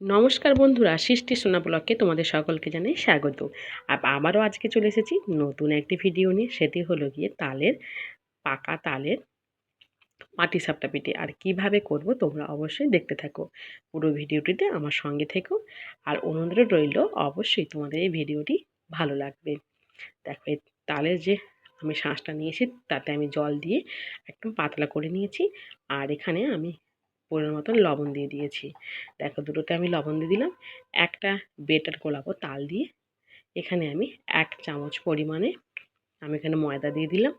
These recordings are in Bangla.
নমস্কার বন্ধুরা, সৃষ্টি সোনা ব্লগকে তোমাদের সকলকে জানাই স্বাগত। আবারও আজকে চলে এসেছি নতুন একটি ভিডিও নিয়ে, সেটি হলো গিয়ে তালের, পাকা তালের মাটি সাপটা পিঠে। আর কীভাবে করব তোমরা অবশ্যই দেখতে থাকো। পুরো ভিডিওটিতে আমার সঙ্গে থেকো। আর অনুরোধ রইল, অবশ্যই তোমাদের এই ভিডিওটি ভালো লাগবে। দেখো, এই তালের যে আমি শাঁসটা নিয়েছি, তাতে আমি জল দিয়ে একদম পাতলা করে নিয়েছি। আর এখানে আমি পরিমাণ মতন লবণ দিয়ে দিয়েছি। দেখো দুটোতে আমি লবণ দিয়ে দিলাম। একটা বেটার গোলাপো তাল দিয়ে এখানে আমি এক চামচ পরিমাণে আমি এখানে ময়দা দিয়ে দিলাম।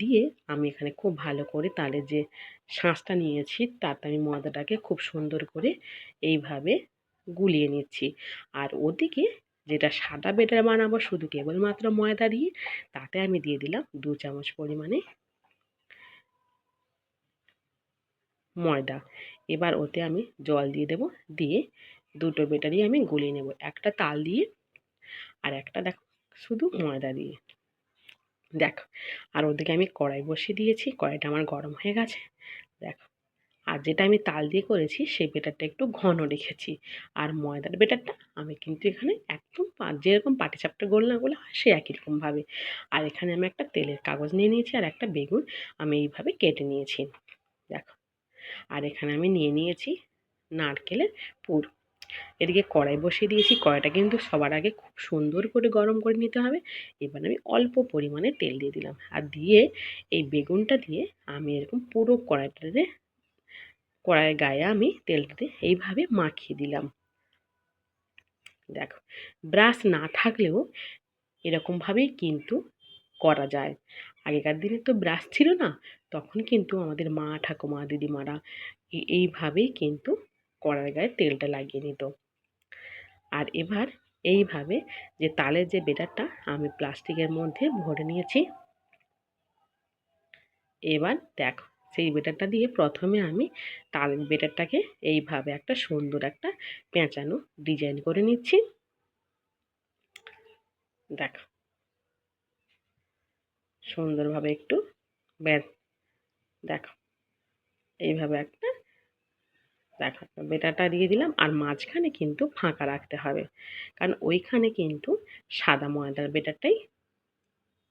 দিয়ে আমি এখানে খুব ভালো করে তালের যে শাঁসটা নিয়েছি, তাতে আমি ময়দাটাকে খুব সুন্দর করে এইভাবে গুলিয়ে নিচ্ছি। আর ওদিকে যেটা সাদা বেটার বানাবো শুধু কেবলমাত্র ময়দা দিয়ে, তাতে আমি দিয়ে দিলাম দু চামচ পরিমাণে ময়দা। এবার ওতে আমি জল দিয়ে দেব। দিয়ে দুটো বেটারই আমি গুলিয়ে নেব। একটা তাল দিয়ে আর একটা দেখো, শুধু ময়দা দিয়ে। দেখো, আর ওদিকে আমি কড়াই বসিয়ে দিয়েছি। কড়াইটা আমার গরম হয়ে গেছে। দেখো, আর যেটা আমি তাল দিয়ে করেছি, সেই বেটারটা একটু ঘন রেখেছি। আর ময়দার বেটারটা আমি কিন্তু এখানে একদম যেরকম পাটিসাপটা গোলনা গোলা হয়, সে একই রকমভাবে আর এখানে আমি একটা তেলের কাগজ নিয়ে নিয়েছি আর একটা বেগুন আমি এইভাবে কেটে নিয়েছি। দেখো আর এখানে আমি নিয়ে নিয়েছি নারকেলের পুর। এদিকে কড়াই বসিয়ে দিয়েছি, কড়াইটা কিন্তু সবার আগে খুব সুন্দর করে গরম করে নিতে হবে। এবার আমি অল্প পরিমাণে তেল দিয়ে দিলাম আর দিয়ে এই বেগুনটা দিয়ে আমি এরকম পুরো কড়াইটাতে কড়াইয়ের গায়ে আমি তেলটাতে এইভাবে মাখিয়ে দিলাম। দেখো, ব্রাশ না থাকলেও এরকমভাবেই কিন্তু করা যায়। আগেকার দিনে তো ব্রাশ ছিল না তখন কিন্তু আমাদের মা, ঠাকুমা, দিদিমারা এইভাবেই কিন্তু কড়ার গায়ে তেলটা লাগিয়ে নিত। আর এবার এইভাবে যে তালের যে বেটারটা আমি প্লাস্টিকের মধ্যে ভরে নিয়েছি। এবার দেখো, সেই বেটারটা দিয়ে প্রথমে আমি তাল বেটারটাকে এইভাবে একটা সুন্দর একটা পেঁচানো ডিজাইন করে নিচ্ছি। দেখো, সুন্দরভাবে একটু দেখো। এইভাবে একটা দেখো, বেটাটা দিয়ে দিলাম আর মাঝখানে কিন্তু ফাঁকা রাখতে হবে। কারণ ওইখানে কিন্তু সাদা ময়দার বেটারটাই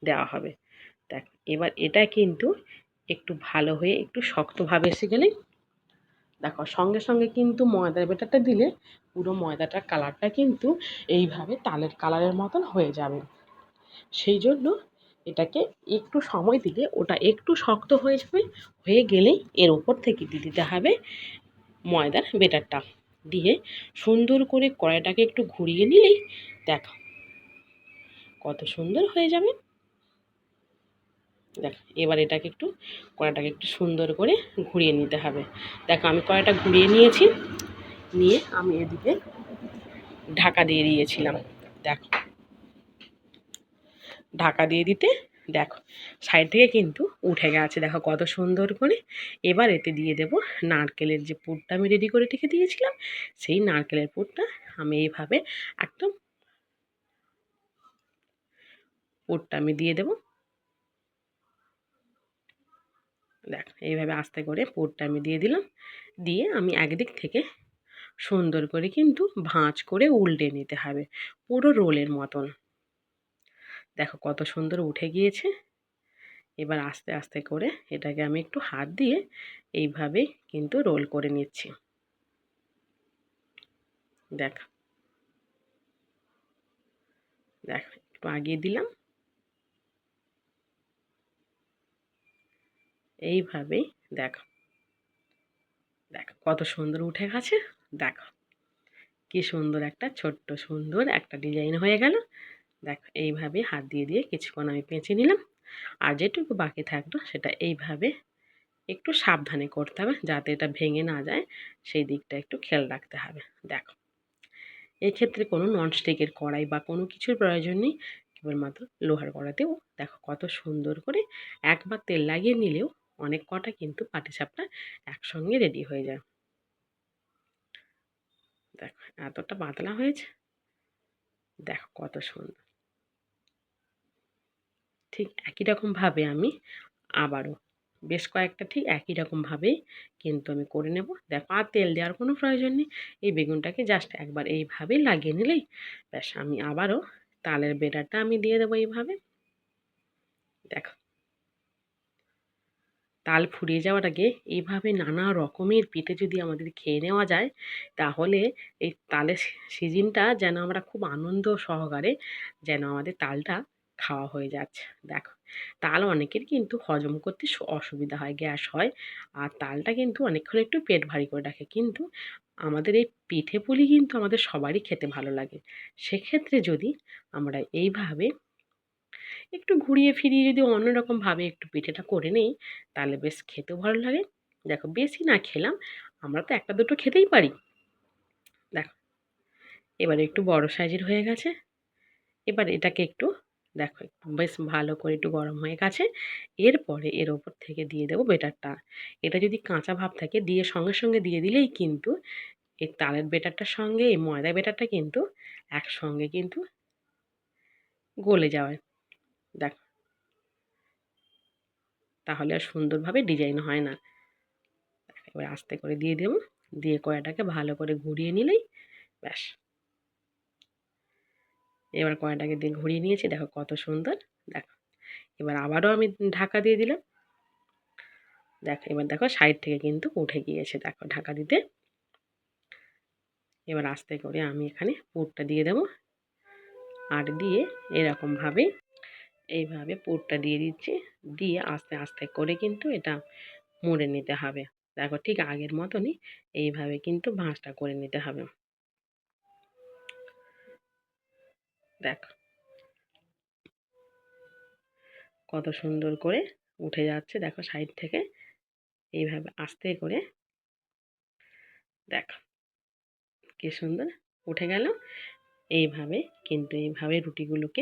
দেওয়া হবে। দেখ, এবার এটা কিন্তু একটু ভালো হয়ে একটু শক্তভাবে এসে গেলে দেখো, সঙ্গে সঙ্গে কিন্তু ময়দার বেটারটা দিলে পুরো ময়দাটার কালারটা কিন্তু এইভাবে তালের কালারের মতন হয়ে যাবে। সেই জন্য এটাকে একটু সময় দিলে ওটা একটু শক্ত হয়ে যাবে, হয়ে গেলেই এর ওপর থেকে দিয়ে দিতে হবে ময়দার বেটারটা। দিয়ে সুন্দর করে কড়াইটাকে একটু ঘুরিয়ে নিলেই দেখো কত সুন্দর হয়ে যাবে। দেখ, এবার এটাকে একটু, কড়াইটাকে একটু সুন্দর করে ঘুরিয়ে নিতে হবে। দেখো, আমি কড়াইটা ঘুরিয়ে নিয়েছি, নিয়ে আমি এদিকে ঢাকা দিয়ে দিয়েছিলাম। দেখো ঢাকা দিয়ে দিতে। দেখো, সাইড থেকে কিন্তু উঠে গেছে। দেখো কত সুন্দর করে। এবার এতে দিয়ে দেব নারকেলের যে পুরটা আমি রেডি করে রেখে দিয়েছিলাম, সেই নারকেলের পুরটা আমি এইভাবে একদম পুরটা আমি দিয়ে দেব। দেখ, এইভাবে আস্তে করে পুরটা আমি দিয়ে দিলাম। দিয়ে আমি একদিক থেকে সুন্দর করে কিন্তু ভাঁজ করে উল্টে নিতে হবে। পুরো রোলের মতন। দেখো কত সুন্দর উঠে গিয়েছে। এবার আস্তে আস্তে করে এটাকে আমি একটু হাত দিয়ে এইভাবে কিন্তু রোল করে নিচ্ছি। দেখ। দেখ, একটু আগিয়ে দিলাম। এইভাবেই দেখ। দেখ, কত সুন্দর উঠে গেছে। দেখ, কি সুন্দর একটা, ছোট্ট সুন্দর একটা ডিজাইন হয়ে গেল। দেখ, এইভাবে হাত দিয়ে দিয়ে কিছুক্ষণ আমি পেঁচে নিলাম। আর যেটুকু বাকি থাকল সেটা এইভাবে একটু সাবধানে করতে হবে যাতে এটা ভেঙে না যায়। সেই দিকটা একটু খেয়াল রাখতে হবে। দেখো, এক্ষেত্রে কোনো ননস্টিকের কড়াই বা কোনো কিছুর প্রয়োজন নেই। কেবলমাত্র লোহার কড়াতেও দেখো কত সুন্দর করে একবার তেল লাগিয়ে নিলেও অনেক কটা কিন্তু পাটিসাপটা একসঙ্গে রেডি হয়ে যায়। দেখো, এতটা পাতলা হয়েছে। দেখো কত সুন্দর। ঠিক একই রকমভাবে আমি আবারও, বেশ কয়েকটা ঠিক একই রকমভাবেই কিন্তু আমি করে নেব। দেখো, আর তেল দেওয়ার কোনো প্রয়োজন নেই। এই বেগুনটাকে জাস্ট একবার এইভাবেই লাগিয়ে নিলেই ব্যাস, আমি আবারও তালের বেটারটা আমি দিয়ে দেবো এইভাবে। দেখো। তাল ফুরিয়ে যাওয়ার আগে এইভাবে নানা রকমের পিঠে যদি আমাদের খেয়ে নেওয়া যায়, তাহলে এই তালের সিজনটা যেন আমরা খুব আনন্দ সহকারে যেন আমাদের তালটা খাওয়া হয়ে যাচ্ছে। দেখো, তাল অনেকের কিন্তু হজম করতে অসুবিধা হয়, গ্যাস হয়। আর তালটা কিন্তু অনেকক্ষণ একটু পেট ভারী করে রাখে। কিন্তু আমাদের এই পিঠে পুলি কিন্তু আমাদের সবারই খেতে ভালো লাগে। সেক্ষেত্রে যদি আমরা এইভাবে একটু ঘুরিয়ে ফিরিয়ে যদি অন্যরকমভাবে একটু পিঠেটা করে নিই, তাহলে বেশ খেতেও ভালো লাগে। দেখো, বেশি না খেলাম, আমরা তো একটা দুটো খেতেই পারি। দেখো, এবারে একটু বড় সাইজের হয়ে গেছে। এবার এটাকে একটু দেখো একটু বেশ ভালো করে একটু গরম হয়ে গেছে। এরপরে এর ওপর থেকে দিয়ে দেবো বেটারটা। এটা যদি কাঁচা ভাব থাকে, দিয়ে সঙ্গে সঙ্গে দিয়ে দিলেই কিন্তু এই তালের বেটারটার সঙ্গে, এই ময়দা বেটারটা কিন্তু একসঙ্গে কিন্তু গলে যাওয়ায় দেখো। তাহলে আর সুন্দরভাবে ডিজাইন হয় না। এবার আস্তে করে দিয়ে দেবো। দিয়ে কয়টাকে ভালো করে ঘুরিয়ে নিলেই ব্যাস। এবার কয়টাকে দিয়ে ঘুরিয়ে নিয়েছি, দেখো কত সুন্দর, দেখো। এবার আবারও আমি ঢাকা দিয়ে দিলাম। দেখো, এবার দেখো সাইড থেকে কিন্তু উঠে গিয়েছে, দেখো ঢাকা দিতে। এবার আস্তে করে আমি এখানে পুরটা দিয়ে দেবো। আর দিয়ে এরকমভাবে, এইভাবে পুরটা দিয়ে দিচ্ছি, দিয়ে আস্তে আস্তে করে কিন্তু এটা মুড়ে নিতে হবে। দেখো ঠিক আগের মতনই এইভাবে কিন্তু ভাঁজটা করে নিতে হবে। দেখো। কত সুন্দর করে উঠে যাচ্ছে, দেখো সাইড থেকে। এইভাবে আস্তে করে। দেখ, কি সুন্দর উঠে গেল। এইভাবে, কিন্তু এইভাবে রুটিগুলোকে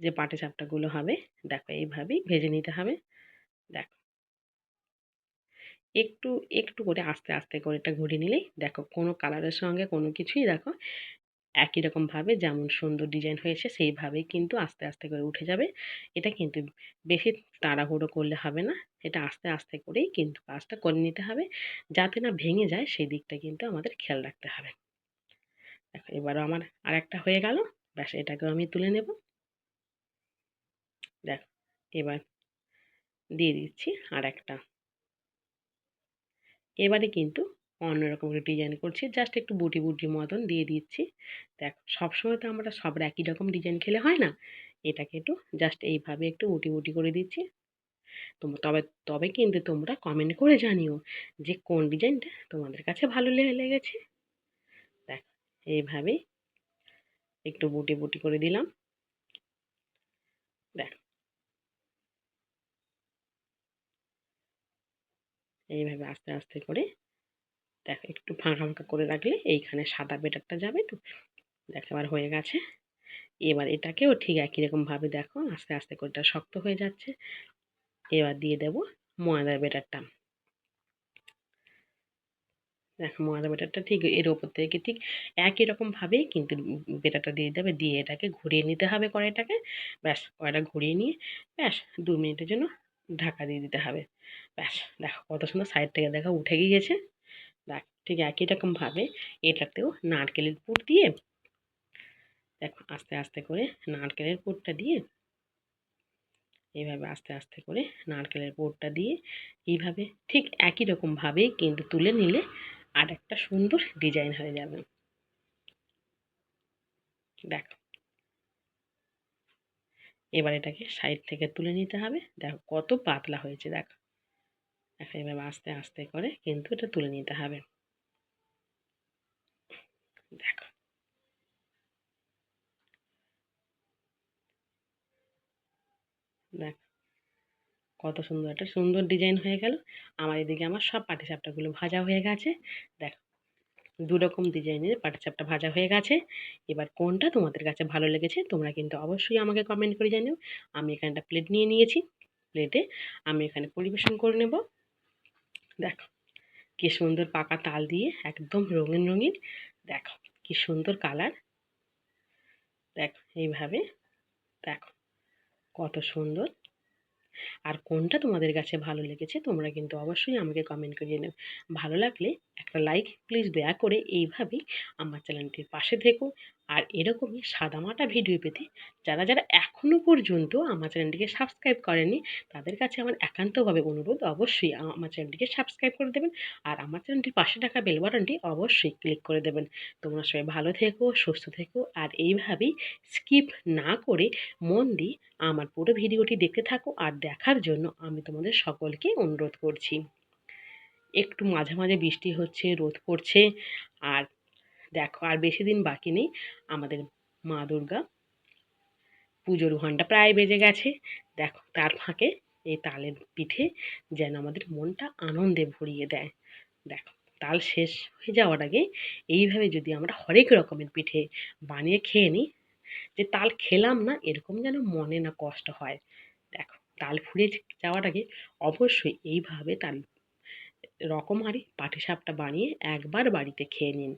যে পাটি চাপটাগুলো হবে, দেখো এইভাবেই ভেজে নিতে হবে। দেখো, একটু একটু করে আস্তে আস্তে করে এটা ঘুরিয়ে নিলেই, দেখো কোনো কালারের সঙ্গে কোনো কিছুই, দেখো একই রকমভাবে যেমন সুন্দর ডিজাইন হয়েছে, সেইভাবেই কিন্তু আস্তে আস্তে করে উঠে যাবে। এটা কিন্তু বেশি তাড়াহুড়ো করলে হবে না। এটা আস্তে আস্তে করেই কিন্তু কাজটা করে নিতে হবে। যাতে না ভেঙে যায়, সেই দিকটা কিন্তু আমাদের খেয়াল রাখতে হবে। দেখো, এবারও আমার আর একটা হয়ে গেল। ব্যাস, এটাকেও আমি তুলে নেব। দেখো, এবার দিয়ে দিচ্ছি আর একটা এবারে কিন্তু অন্যরকম করে ডিজাইন করছি। জাস্ট একটু বুটি বুটি মতন দিয়ে দিচ্ছি। দেখ, সবসময় তো আমরা সব একই রকম ডিজাইন খেলে হয় না? এটাকে একটু জাস্ট এইভাবে একটু বুটি বুটি করে দিচ্ছি। তবে তবে কিন্তু তোমরা কমেন্ট করে জানিও যে কোন ডিজাইনটা তোমাদের কাছে ভালো লেগেছে। দেখ, এইভাবে একটু বুটি বুটি করে দিলাম। দেখ। এইভাবে আস্তে আস্তে করে দেখো, একটু ফাঁকা ফাঁকা করে রাখলে এইখানে সাদা বেটারটা যাবে তো। দেখো, এবার হয়ে গেছে। এবার এটাকেও ঠিক একই রকমভাবে দেখো, আস্তে আস্তে করে এটা শক্ত হয়ে যাচ্ছে। এবার দিয়ে দেব ময়দার বেটারটা। দেখো ময়দা বেটারটা ঠিক এর ওপর থেকে ঠিক একই রকমভাবেই কিন্তু বেটারটা দিয়ে দেবে। দিয়ে এটাকে ঘুরিয়ে নিতে হবে কড়াইটাকে। ব্যাস, কড়াইটা ঘুরিয়ে নিয়ে ব্যাস, দু মিনিটের জন্য ঢাকা দিয়ে দিতে হবে। ব্যাস, দেখো, কত সুন্দর সাইড থেকে দেখো উঠে গিয়েছে। ঠিক একই রকমভাবে এটাতেও নারকেলের পুর দিয়ে, দেখো আস্তে আস্তে করে নারকেলের পুরটা দিয়ে এইভাবে আস্তে আস্তে করে নারকেলের পুরটা দিয়ে এইভাবে ঠিক একই রকমভাবেই কিন্তু তুলে নিলে আর একটা সুন্দর ডিজাইন হয়ে যাবে। দেখো। এবার এটাকে সাইড থেকে তুলে নিতে হবে। দেখো কত পাতলা হয়েছে, দেখো। দেখো এভাবে আস্তে আস্তে করে কিন্তু এটা তুলে নিতে হবে। দেখো। দেখ। কত সুন্দর, একটা সুন্দর ডিজাইন হয়ে গেল। আমার এদিকে আমার সব পাটিসাপটাগুলো ভাজা হয়ে গেছে। দেখ, দু রকম ডিজাইনের পাটিসাপটা ভাজা হয়ে গেছে। এবার কোনটা তোমাদের কাছে ভালো লেগেছে, তোমরা কিন্তু অবশ্যই আমাকে কমেন্ট করে জানিও। আমি এখানে একটা প্লেট নিয়ে নিয়েছি। প্লেটে আমি এখানে পরিবেশন করে নেব। দেখো, কি সুন্দর পাকা তাল দিয়ে একদম রঙিন রঙিন দেখো কি সুন্দর কালার। দেখো এইভাবে, দেখো কত সুন্দর। আর কোনটা তোমাদের কাছে ভালো লেগেছে তোমরা কিন্তু অবশ্যই আমাকে কমেন্ট করিয়ে নেবে ভালো লাগলে একটা লাইক প্লিজ দয়া করে এইভাবেই আমার চ্যানেলটির পাশে থেকো। আর এরকমই সাদামাটা ভিডিও পেতে যারা যারা এখনও পর্যন্ত আমার চ্যানেলটিকে সাবস্ক্রাইব করেনি তাদের কাছে আমার একান্তভাবে অনুরোধ, অবশ্যই আমার চ্যানেলটিকে সাবস্ক্রাইব করে দেবেন আর আমার চ্যানেলটির পাশে থাকা বেল বাটনটি অবশ্যই ক্লিক করে দেবেন। তোমরা সবাই ভালো থেকো, সুস্থ থেকো আর এইভাবেই স্কিপ না করে মন দিয়ে আমার পুরো ভিডিওটি দেখতে থাকো আর দেখার জন্য আমি তোমাদের সকলকে অনুরোধ করছি। একটু মাঝে মাঝে বৃষ্টি হচ্ছে, রোদ পড়ছে আর দেখো, আর বেশি দিন বাকি নেই। আমাদের মা দুর্গা পুজোর ঘণ্টা প্রায় বেজে গেছে। দেখো, তার ফাঁকে এই তালের পিঠে যেন আমাদের মনটা আনন্দে ভরিয়ে দেয়। দেখো, তাল শেষ হয়ে যাওয়ার আগে এইভাবে যদি আমরা হরেক রকমের পিঠে বানিয়ে খেয়ে নিই, যে তাল খেলাম না, এরকম যেন মনে না কষ্ট হয়। দেখো, তাল ফুরিয়ে যাওয়ার আগে অবশ্যই এইভাবে তাল রকমারি পাটিসাপটা বানিয়ে একবার বাড়িতে খেয়ে নিন।